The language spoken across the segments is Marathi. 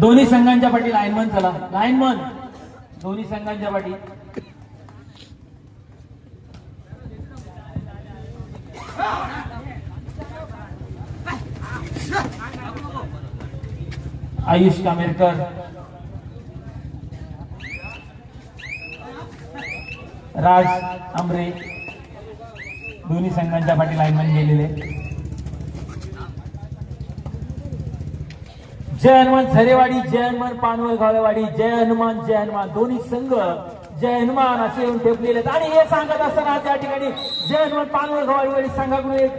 दोन्ही संघांच्या पाठी लाईनमन चला. लाईनमन दोन्ही संघांच्या पाठी. आयुष कामेरकर. राज आमरे. दोन्ही संघांच्या पाठी लाईनमन गेलेले. जय हनुमान झरेवाडी जय हनुमान पानवल गावलेवाडी जय हनुमान जय हनुमान. दोन्ही संघ जय हनुमान असे येऊन ठेपलेले आहेत. आणि हे सांगत असताना त्या ठिकाणी जय हनुमान पानवल गावलेवाडी संघाकडून एक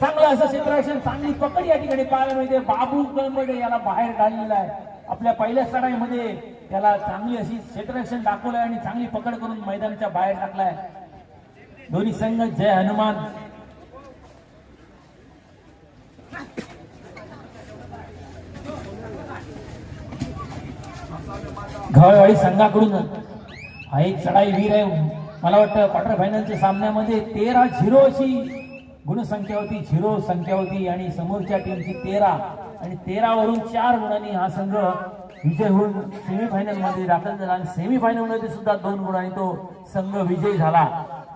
चांगलं असं क्षेत्ररक्षण चांगली पकड या ठिकाणी पाहायला मिळते. बाबू कळंबडे याला बाहेर काढलेला आहे. आपल्या पहिल्या चढाईमध्ये त्याला चांगली अशी क्षेत्ररक्षण दाखवलंय आणि चांगली पकड करून मैदानाच्या बाहेर टाकलाय. दोन्ही संघ जय हनुमान. घाळवाडी संघाकडून. हा एक चढाई वीर आहे. मला वाटतं क्वार्टर फायनलच्या सामन्यामध्ये तेरा झिरो अशी गुणसंख्या होती झिरो संख्या होती आणि समोरच्या टीमची तेरा आणि तेरा वरून चार गुणांनी हा संघ विजय होऊन सेमीफायनलमध्ये दाखल झाला आणि सेमीफायनलमध्ये सुद्धा दोन गुणांनी तो संघ विजयी झाला.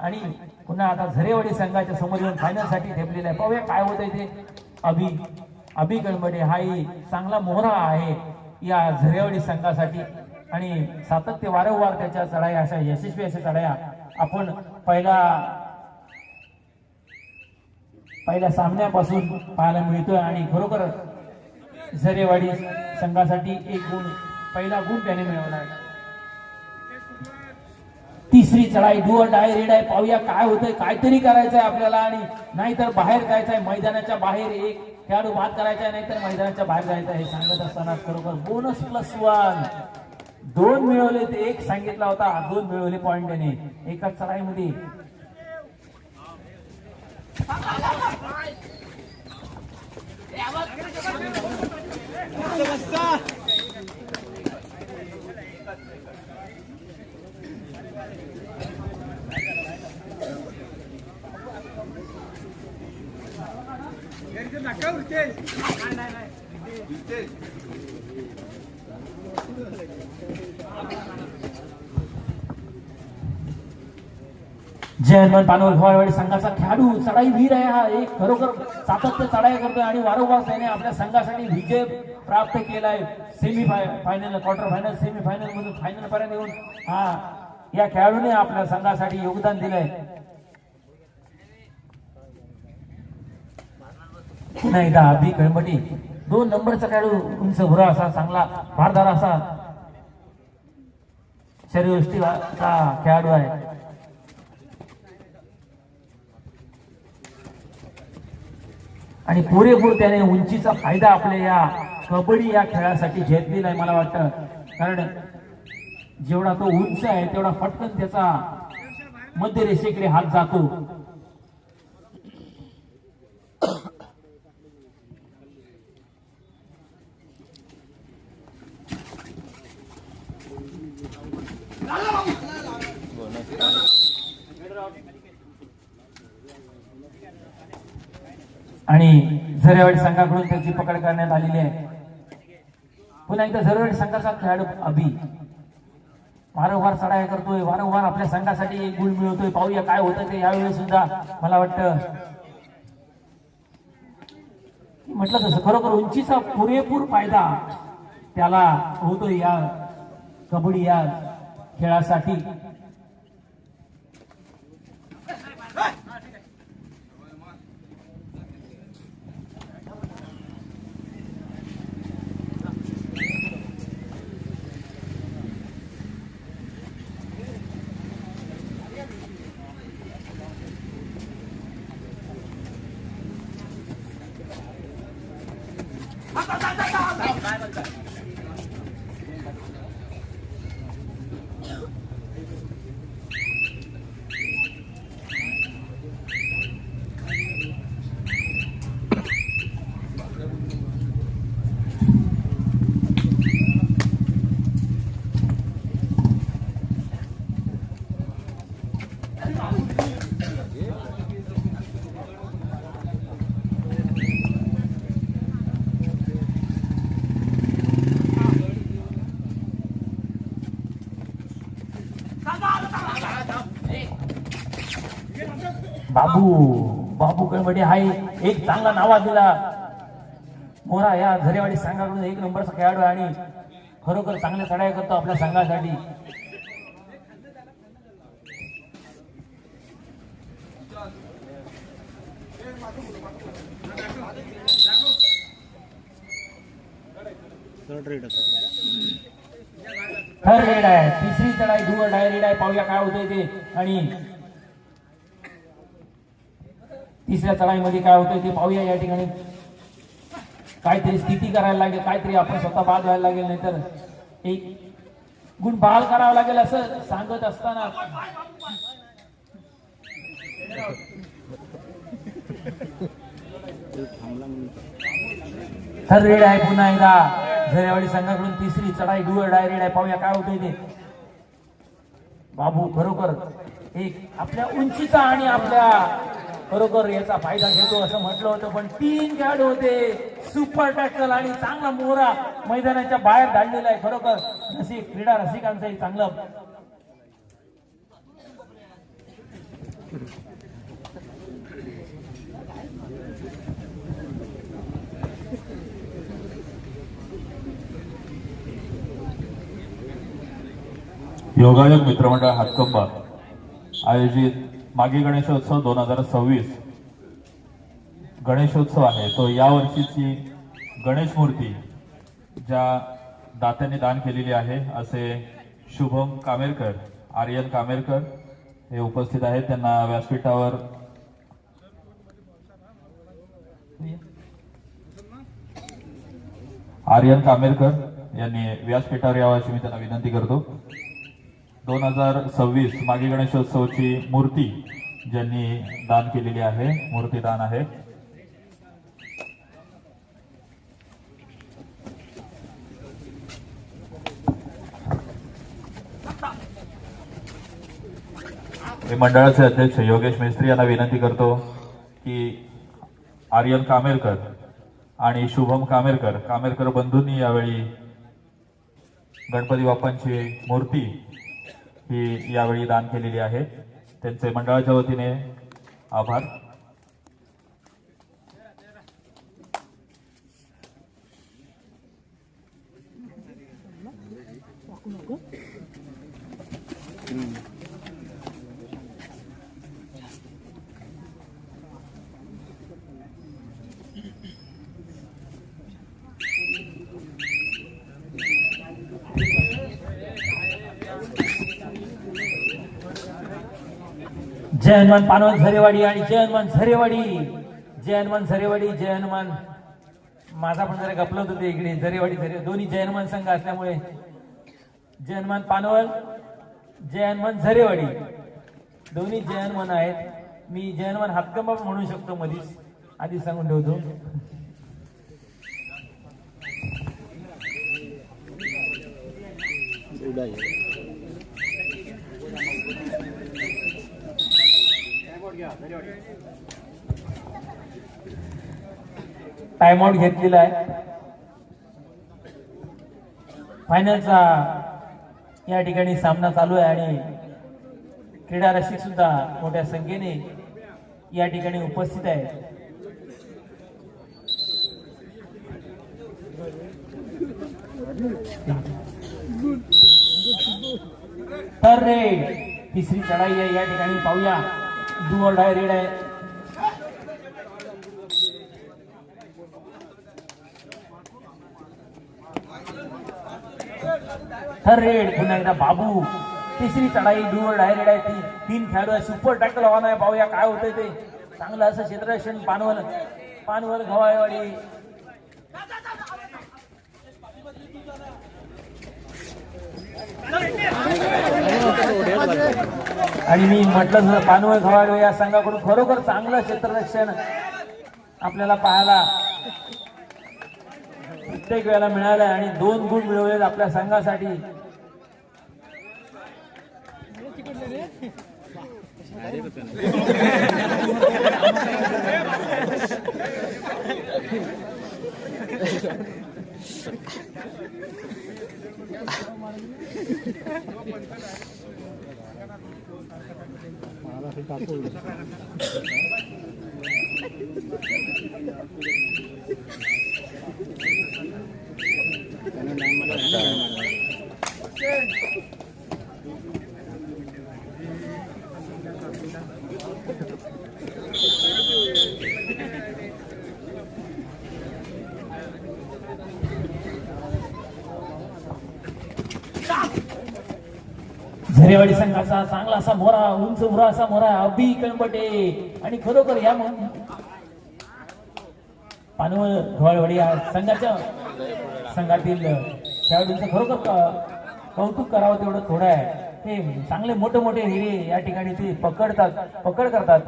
आणि पुन्हा आता झरेवाडी संघाच्या समोर येऊन फायनलसाठी ठेपलेला आहे. पाहूया काय होतंय ते. अभि अभि गणबडे हा चांगला मोहरा आहे या झरेवाडी संघासाठी. आणि सातत्य वारंवार त्याच्या चढाया अशा यशस्वी अशा चढाया आपण पहिला पहिल्या सामन्यापासून पाहायला मिळतोय आणि खरोखर झरेवाडी संघासाठी एक गुण पहिला गुण त्याने मिळवला आहे. तिसरी चढाई डुअर डाय रेड आहे पाहूया काय होतंय काहीतरी करायचंय आपल्याला आणि नाहीतर बाहेर जायचंय मैदानाच्या बाहेर एक खेळाडू बाद करायचा आहे नाहीतर मैदानाच्या बाहेर जायचं आहे हे सांगत असताना खरोखर बोनस प्लस वन दोन मिळवले ते एक सांगितला होता. दोन मिळवले पॉइंट त्याने. एकाच चढाईमध्ये. जय हनुमान पानवल भवाळवाडी संघाचा खेळाडू चढाई वीर आहे हा एक खरोखर सातत्य चढाई करतोय आणि वारंवार त्याने आपल्या संघासाठी विजय प्राप्त केलाय. Semi final quarter final semi final मधून फायनल पर्यंत येऊन हा या खेळाडूने आपल्या संघासाठी योगदान दिलंय. पुन्हा एकदा अभि कळंबटी दोन नंबरचा खेळाडू उंच भुरा असा चांगला भारदार असा शरीरयष्टीचा खेळाडू आहे. आणि पुरेपूर त्याने उंचीचा फायदा आपल्या या कबड्डी या खेळासाठी घेतलेला आहे मला वाटतं. कारण जेवढा तो उंच आहे तेवढा फटकन त्याचा मध्य रेषेकडे हात जातो आणि झरेवाडी संघाकडून त्याची पकड करण्यात आलेली आहे. पुन्हा एकदा झरेवाडी संघाचा खेळाडू अभि. वारंवार चढाया करतोय वारंवार आपल्या संघासाठी एक गुण मिळवतोय. पाहूया काय होतं ते यावेळी सुद्धा मला वाटतं. म्हटलं तसं खरोखर उंचीचा पुरेपूर फायदा त्याला होतोय या कबड्डी या खेळासाठी. बाबू बाबू कळमडे हाय. एक चांगला नावा दिला. मोरा या झरेवाडी संघाकडून एक नंबरचा खेळाडू आहे आणि खरोखर चांगल्या चढाई करतो आपल्या संघासाठी. थर्ड रेड आहे. तिसरी चढाई दुवर डायरेड आहे. पाहूया काय होतंय ते. आणि तिसऱ्या चढाईमध्ये काय होतंय ते पाहूया या ठिकाणी. काहीतरी स्थिती करायला लागेल काहीतरी आपण स्वतः बाद व्हायला लागेल नाहीतर एक गुण बहाल करावा लागेल असं सांगत असताना. तर रेड आहे पुन्हा एकदा. झरेवाडी संघाकडून तिसरी चढाई डुअर डायरेड आहे. पाहूया काय होतंय ते. बाबू खरोखर एक आपल्या उंचीचा आणि आपल्या खरोखर याचा फायदा घेतो असं म्हटलं होतं पण तीन खेळाडू होते. सुपर टॅकल आणि चांगला मोहरा मैदानाच्या बाहेर धाडलेला आहे खरोखर. रसिक क्रीडा रसिकांचाही चांगलं. योगायोग मित्रमंडळ हातकंबा आयोजित मागे गणेशोत्सव दोन हजार सव्वीस. गणेशोत्सव आहे. तो या वर्षीची गणेश मूर्ती ज्या दात्यांनी दान केलेली आहे असे शुभम कामेरकर आर्यन कामेरकर हे उपस्थित आहेत. त्यांना व्यासपीठावर आर्यन कामेरकर यांनी व्यासपीठावर यावं अशी मी त्यांना विनंती करतो. दोन हजार सव्वीस मागे गणेशोत्सवची मूर्ती ज्यांनी दान केलेली आहे मूर्ती दान आहे. मी मंडळाचे अध्यक्ष योगेश मेस्त्री यांना विनंती करतो की आर्यन कामेरकर आणि शुभम कामेरकर कामेरकर बंधूंनी यावेळी गणपती बाप्पांची मूर्ती ही यावेळी दान केलेली आहे. त्यांचे मंडळाच्या वतीने आभार. जय हनुमान पानवत झरेवाडी आणि जय हनुमान झरेवाडी. जय हनुमान झरेवाडी जय हनुमान माझा पण जरा गपलत होते इकडे. झरेवाडी झरे दोन्ही जय हनुमान संघ असल्यामुळे. जय हनुमान पानवल जय हनुमान झरेवाडी. दोन्ही जय हनुमान आहेत. मी जय हनुमान हातकंबा म्हणू शकतो मधीच. आधी सांगून ठेवतो. टाइम आउट घेतलेला आहे. फायनलचा या ठिकाणी सामना चालू आहे आणि क्रीडा रसिक सुद्धा मोठ्या संख्येने या ठिकाणी उपस्थित आहे तर रे तिसरी चढाई आहे. या ठिकाणी पाहूया. डुअर आहे रेड आहे. थर रेड पुन्हा एकदा बाबू. तिसरी चढाई डुअर डायरेड आहे. ती तीन खेळाडू आहे. सुपर टॅकल हवा आहे. पाहूया काय होतंय ते. चांगलं असं क्षेत्ररक्षण पानवल. पानवल गवायवाडी आणि मी म्हटलं जर पानवळ खवाडवे या संघाकडून खरोखर चांगलं क्षेत्ररक्षण आपल्याला पाहायला प्रत्येक वेळेला मिळालं आणि दोन गुण मिळवले आपल्या संघासाठी. Stop! झरेवाडी संघाचा चांगला असा मोरा उंच उरा असा मोरा अबी कळंबटे. आणि खरोखर या म्हणून पानवळ धुवाळवाडी या संघाच्या संघातील खेळाडूंचं खरोखर कौतुक करावं तेवढं थोडं आहे. ते चांगले मोठे मोठे हिरे या ठिकाणी ते पकडतात पकड करतात.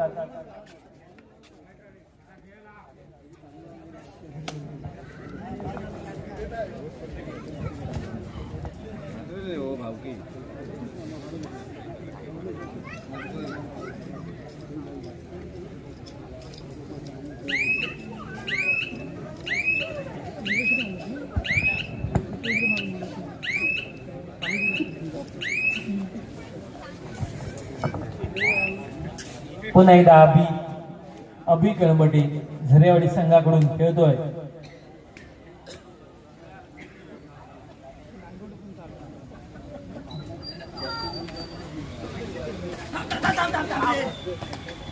पुन्हा एकदा अभि अभि कळंबटे झरेवाडी संघाकडून खेळतोय.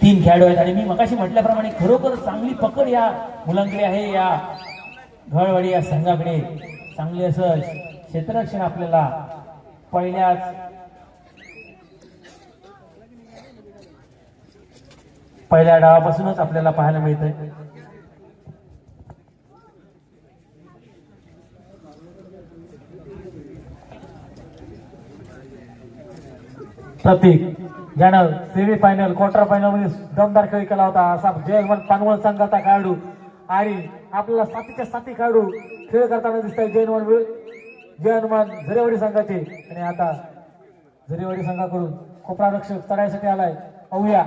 तीन खेळाडू आहेत आणि मी मगाशी म्हटल्याप्रमाणे खरोखर चांगली पकड या मुलांकडे आहे या घळवाडी या संघाकडे. चांगले असं क्षेत्ररक्षण आपल्याला पहिल्याच पहिल्या डावापासूनच आपल्याला पाहायला मिळतंय. प्रतीक ज्यानं सेमी फायनल क्वार्टर फायनलमध्ये दमदार खेळ केला होता असा जयवंत पानवळ संघाचा खेळाडू. आणि आपल्याला साथीच्या साथी खेळाडू खेळ करताना दिसत आहे जयनमान जय झरेवाडी संघाचे. आणि आता झरेवाडी संघाकडून कोपरा रक्षक चढायसाठी आलाय. पाहूया.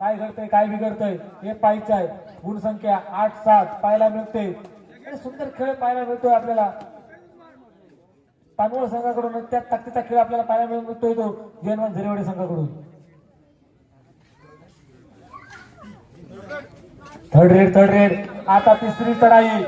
काय घडतंय काय बिघडतंय हे पाहायचं आहे. गुणसंख्या आठ सात पाहायला मिळते. सुंदर खेळ पाहायला मिळतोय आपल्याला. पानवळ संघाकडून त्या ताकदीचा खेळ आपल्याला पाहायला मिळतोय तो जयनमान झरेवाडी संघाकडून. थर्ड रेड थर्ड रेड आता तिसरी चढाई.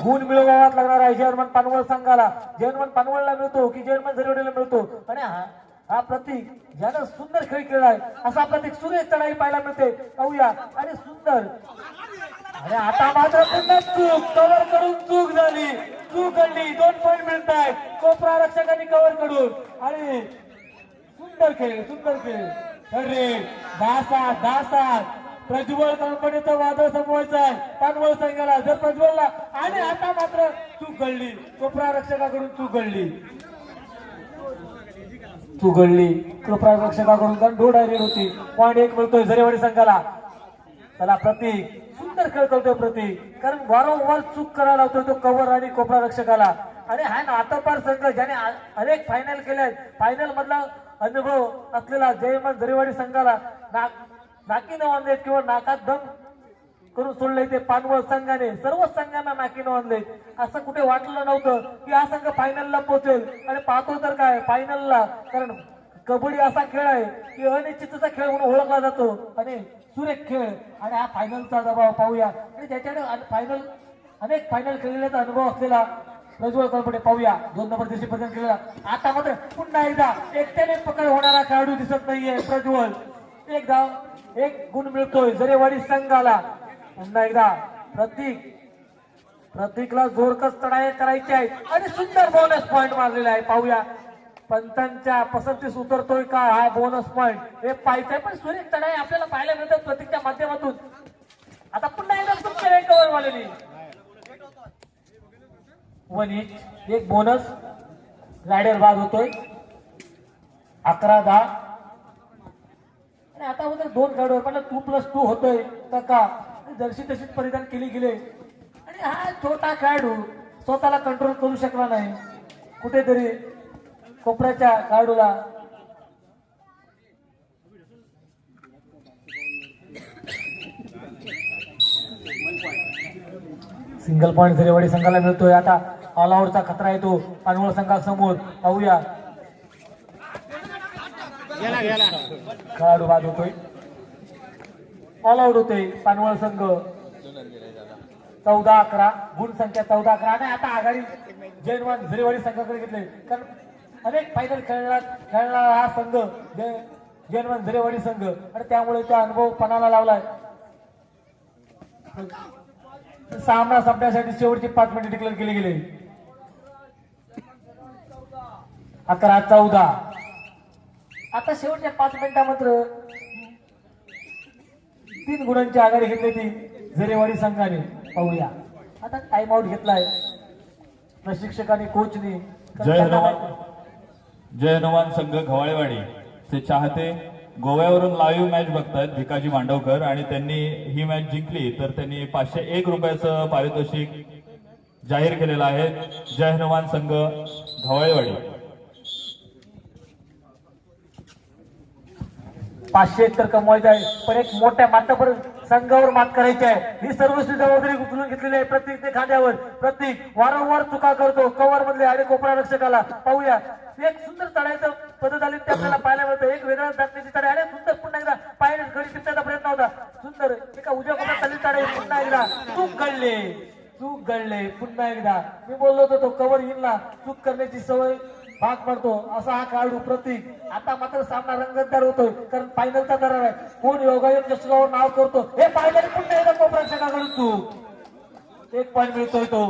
गुण मिळवावाच लागणार आहे जयनमान पानवळ संघाला. जयनमान पानवळला मिळतो की जयनमान झरेवाडीला मिळतो? आणि हा हा प्रतीक ज्यानं सुंदर खेळ खेळलाय असा प्रतीक सुरेश चढाई पाहायला मिळते. पाहूया. आणि सुंदर. आणि आता मात्र पुन्हा चूक कव्हर करून चूक झाली. चूक घडली. दोन पॉईंट मिळत आहेत. कोपरा रक्षकांनी कव्हर करून. आणि सुंदर खेळ सुंदर खेळ. अरे दहा सात दहा सात प्रज्वल कंपनीचं वादळ संपवायचं आहे. पानवळ संघाला जर प्रज्वलला आणि आता मात्र चूक घडली. कोपरा रक्षकाकडून चूक घडली. चूक घडली कोपरा रक्षकाकडून गंडोड रेड होती. पॉईंट एक मिळतोय झरेवाडी संघाला. चला प्रतीक. सुंदर खेळ करतोय प्रतीक. कारण वारंवार चूक करायला लावतोय तो कव्हर आणि कोपरा रक्षकाला. आणि हा नातपार संघ ज्याने अनेक फायनल केले आहेत. फायनल मधला अनुभव असलेला जयमान झरेवाडी संघाला नाक नाकी नवांदेत किंवा नाकात दम करून सोडले ते पानवळ संघाने सर्वच संघांना नाकी नोंदले असं कुठे वाटलं नव्हतं की हा संघ फायनलला पोहोचेल आणि पाहतो तर काय फायनलला कारण कबड्डी असा खेळ आहे की अनिश्चितचा खेळ म्हणून ओळखला जातो. आणि सुरेख खेळ. आणि हा फायनलचा दबाव पाहूया. आणि त्याच्याने फायनल अनेक फायनल खेळलेल्याचा अनुभव असलेला प्रज्वल कल्पडे पाहूया. दोन नंबर दिवशी प्रदान केलेला. आता मात्र पुन्हा एकदा एकट्याने पकड होणारा खेळाडू दिसत नाहीये प्रज्वल. एक धाव एक गुण मिळतोय. जरेवाडी संघाला पुन्हा एकदा प्रतीक प्रतीकला जोरकस चढाया करायची आहे. आणि सुंदर बोनस पॉईंट मारलेला आहे. पाहूया. पंतांच्या पसंतीस उतरतोय का हा बोनस पॉईंट हे पाहायचंय पण सुरेश चढाई आपल्याला पाहायला मिळतात प्रतीकच्या माध्यमातून. आता पुन्हा एकदा तुमच्या कवर वालेली वन इंच एक बोनस रायडर बाद होतोय. अकरा दहा. आणि आता मात्र दोन खेळाडू पण टू प्लस टू होतोय. तर का? जर्सी तशीच परिधान केली गेले. आणि हा छोटा खेळाडू स्वतःला कंट्रोल करू शकला नाही. कुठेतरी कोपऱ्याच्या खेळाडूला सिंगल पॉईंट झरेवाडी संघाला मिळतोय आता ऑल आउटचा खतरा येतो. पानवळ संघासमोर पाहूया. खेळाडू बाद होतोय. ऑल आउट होते पानवळ संघ. चौदा अकरा गुण संख्या चौदा अकरा. आणि आता आघाडी जैनवान झरेवाडी संघाकडे घेतले. कारण अनेक फायनल खेळणार खेळणारा हा संघ जैन जैनवान झरेवाडी संघ. आणि त्यामुळे तो अनुभव पणाला लावलाय. सामना संपण्यासाठी शेवटची पाच मिनिटे डिक्लेअर केली गेले. अकरा चौदा. आता शेवटच्या पाच मिनिटा मात्र तीन गुणांची आघाडी घेतली ती झरेवाडी संघाने. पाहूया. आता टाइम आउट घेतलाय. प्रशिक्षकांनी कोचनी जय हनुमान. जय हनुमान संघ घवाळेवाडी चे चाहते गोव्यावरून लाईव्ह मॅच बघतायत भिकाजी मांडवकर आणि त्यांनी ही मॅच जिंकली तर त्यांनी पाचशे एक रुपयाचं पारितोषिक जाहीर केलेलं आहे. जय हनुमान संघ घवाळेवाडी पाचशे एकतर तर आहे. पण एक मोठ्या मातापर्यंत संघावर मात करायची आहे. ही सर्वस्वी जबाबदारी उचलून घेतलेली आहे प्रत्येक ते खांद्यावर. प्रत्येक वारंवार चुका करतो. कव्हर मधले आणि कोपरा रक्षकाला. पाहूया. एक सुंदर तळायचं पद्धत आली ते आपल्याला पाहायला मिळतं. एक वेगळा टाकण्याची तडे आणि सुंदर. पुन्हा एकदा पायाने गडी टिपण्याचा प्रयत्न होता. सुंदर. एका उजव्या कोपऱ्यात चालली तडे पुन्हा एकदा चूक घडले. चूक घडले. पुन्हा एकदा. मी बोललो होतो तो कव्हर येईल चूक करण्याची सवय भाग पडतो असा हा खेळाडू प्रतीक. आता मात्र सामना रंगतदार होतोय कारण फायनलचा दरार आहे. कोण योगायोग चषकावर नाव करतो? हे फायनल पुन्हा एकदा रक्षकाकडून चूक एक पॉईंट मिळतोय तो.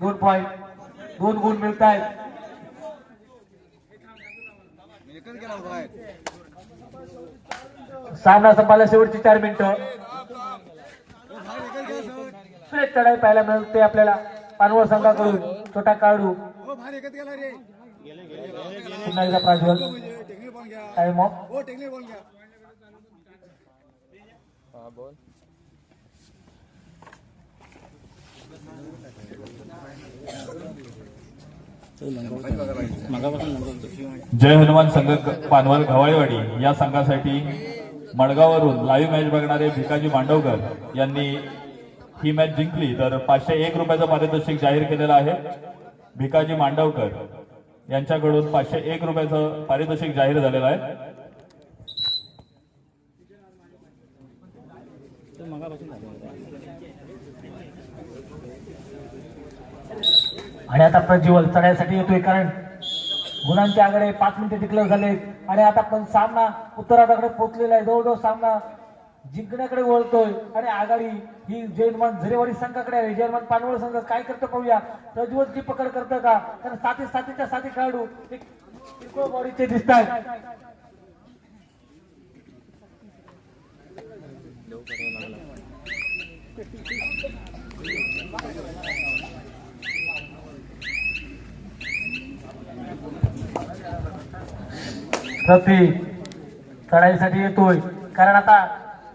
दोन पॉईंट दोन गुण मिळत आहेत सामना संपायला शेवटची चार मिनिटं. सुरेख चढाई पाहायला मिळते आपल्याला. पानवळ संघाकडून छोटा काढू पुन्हा एकदा प्राज्वल टाइम ऑफ जय हनुमान संघ पानवल घवाळेवाडी या संघासाठी मडगाववरून लाईव्ह मॅच बघणारे भिकाजी मांडवकर यांनी ही मॅच जिंकली तर पाचशे एक रुपयाचं पारितोषिक जाहीर केलेलं आहे. भिकाजी मांडवकर यांच्याकडून पाचशे एक रुपयाचं पारितोषिक जाहीर झालेलं आहे. आणि आता प्रज्वल चढायसाठी येतोय कारण गुणांच्या आकडे पाच मिनिटे डिक्लेअर झाले. आणि आता पण सामना उत्तरार्धाकडे पोहोचलेला आहे. जवळजवळ सामना जिंकण्याकडे वळतोय. आणि आघाडी ही जैनमान झरेवाडी संघाकडे आहे. जैनमान पानवळ संघ काय करतं पाहूया. प्रज्वलची पकड करतं का? कारण साथी साथीच्या साथी खेळाडू किरकोळ बॉडीचे दिसत आहेत प्रतीक चढाईसाठी येतोय. कारण आता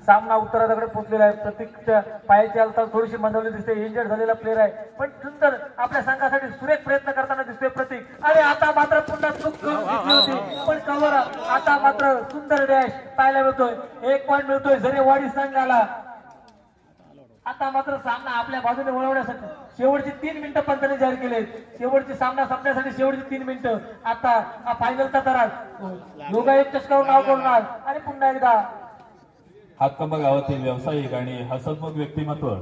सामना उत्तरार्धाकडे पोहोचलेला आहे. प्रतीकच्या पायाची हालचाल थोडीशी मंदवली दिसते. इंजर्ड झालेला प्लेअर आहे. पण सुंदर आपल्या संघासाठी सुरेख प्रयत्न करताना दिसतोय प्रतीक. आणि आता मात्र पुन्हा चूक करून घेतली होती. पण कव्हर आता मात्र सुंदर डॅश पाहायला मिळतोय. एक पॉईंट मिळतोय. जरी वाडी संघाला आता मात्र सामना आपल्या बाजूने वळवण्यासाठी शेवटची तीन मिनिटं पंचाने जाहीर केले शेवटची सामना संपण्यासाठी शेवटची तीन मिनिटं. आता हा फायनलचा दरात योगायुक्त एक चषकावर नाव करणार आणि पुन्हा एकदा हातकंबा गावातील व्यावसायिक आणि हसतमुख व्यक्तिमत्व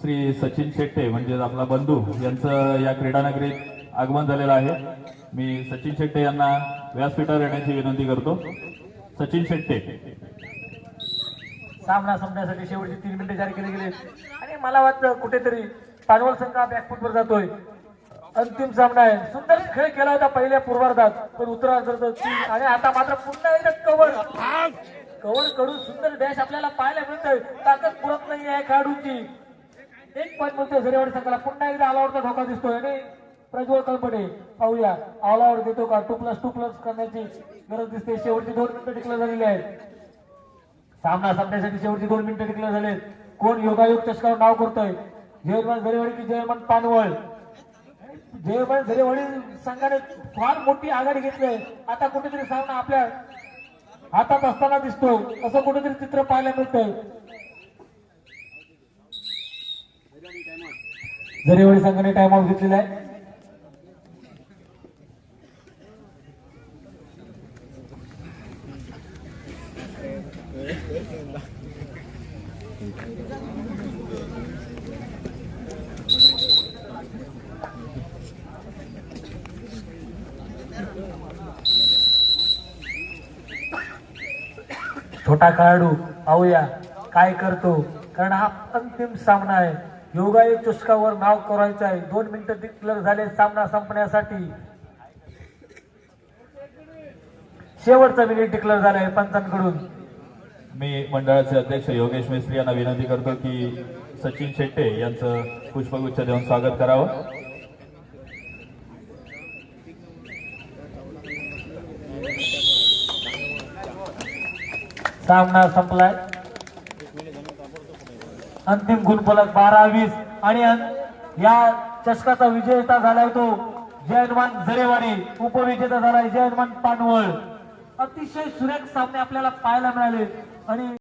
श्री सचिन शेट्टे म्हणजे आपला बंधू यांचं या क्रीडानगरीत आगमन झालेलं आहे. मी सचिन शेट्टे यांना व्यासपीठावर येण्याची विनंती करतो. सचिन शेट्टे. सामना संपण्यासाठी शेवटची तीन मिनिटं जाहीर केले गेले. आणि मला वाटतं कुठेतरी पानवल संघ बॅकफुटवर जातोय. अंतिम सामना आहे. सुंदर खेळ केला होता पहिल्या पूर्वार्धात पण उत्तरार्धात आणि आता मात्र पुन्हा एकदा कव्हर कव्हरकडून सुंदर डॅश आपल्याला पाहायला मिळतोय. ताकद पुरत नाही आहे खेळाडूंची. एक पॉईंट मिळतोय सरेवाडी संघाला. पुन्हा एकदा आलावरचा धोका दिसतोय. आणि प्रज्वल कळपटे पाहूया. आलावर देतो का? टू प्लस टू प्लस करण्याची गरज दिसते. शेवटची दोन मिनिटं टिकलं झालेली आहेत. सामना संपण्यासाठी शेवटची दोन मिनिटं टिकलं झाले कोण योगायोग चषकावर नाव करतोय? जयमान झरेवाडी की जयमान पानवळ? जयमान झरेवाडी संघाने फार मोठी आघाडी घेतली आहे. आता कुठेतरी सामना आपल्या हातात असताना दिसतो. असं कुठेतरी चित्र पाहायला मिळतं जरी एवढी संघाने टाइम आउट घेतलेला आहे. छोटा खेळाडू पाहूया काय करतो. कारण हा अंतिम सामना आहे. योगा एक चुष्कावर नाव करायचं आहे. दोन मिनिटं डिक्लेअर झाले सामना संपण्यासाठी. शेवटचा मिनिट डिक्लेअर झालाय पंचांकडून. मी मंडळाचे अध्यक्ष योगेश मिस्त्री यांना विनंती करतो की सचिन शेट्टे यांचं पुष्पगुच्छ देऊन स्वागत करावं. सामना संपलाय. अंतिम गुणफलक बारा वीस आणि या चषकाचा विजेता झालाय तो जयनमान जरेवाडी उपविजेता झालाय जयनमान पानवळ. अतिशय सुरेख सामने आपल्याला पाहायला मिळाले. आणि